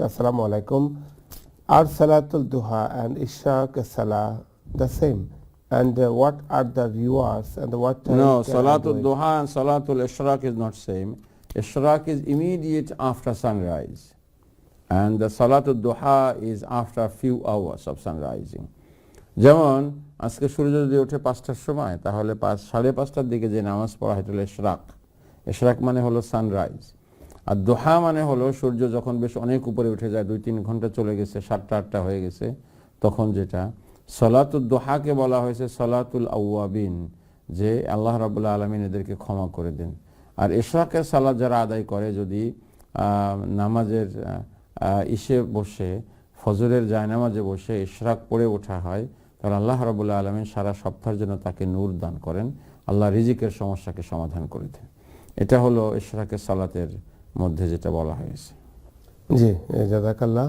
Assalamu alaikum. Are Salatul Duha and Ishraq Salah the same? And uh, what are the rewards and what time No, Salatul? Duha and Salatul Ishraq is not same. Ishraq is immediate after sunrise. And the Salatul Duha is after a few hours of sunrising. যেমন আজকে সূর্য যদি ওঠে পাঁচটার সময় তাহলে পাঁচ সাড়ে পাঁচটার দিকে যে নামাজ পড়া হয় এটা হলো ইশরাক ইশরাক মানে হলো সানরাইজ আর দোহা মানে হলো সূর্য যখন বেশ অনেক উপরে উঠে যায়, দুই তিন ঘণ্টা চলে গেছে, সাতটা আটটা হয়ে গেছে, তখন যেটা সলাতুল দোহাকে বলা হয়েছে সলাতুল আউয়াবিন, যে আল্লাহ রাবুল্লাহ আলমিন এদেরকে ক্ষমা করে দেন। আর ইশরাকের সালাদ যারা আদায় করে, যদি নামাজের ইসে বসে, ফজরের জায়নামাজে বসে ইশরাক পড়ে ওঠা হয়, তাহলে আল্লাহ রাবুল্লাহ আলমিন সারা সপ্তাহের জন্য তাকে নূর দান করেন। আল্লাহ রিজিকের সমস্যাকে সমাধান করে দেন। এটা হলো ইশরাকের সালাতের মধ্যে যেটা বলা হয়েছে। জি জাজাকাল্লাহ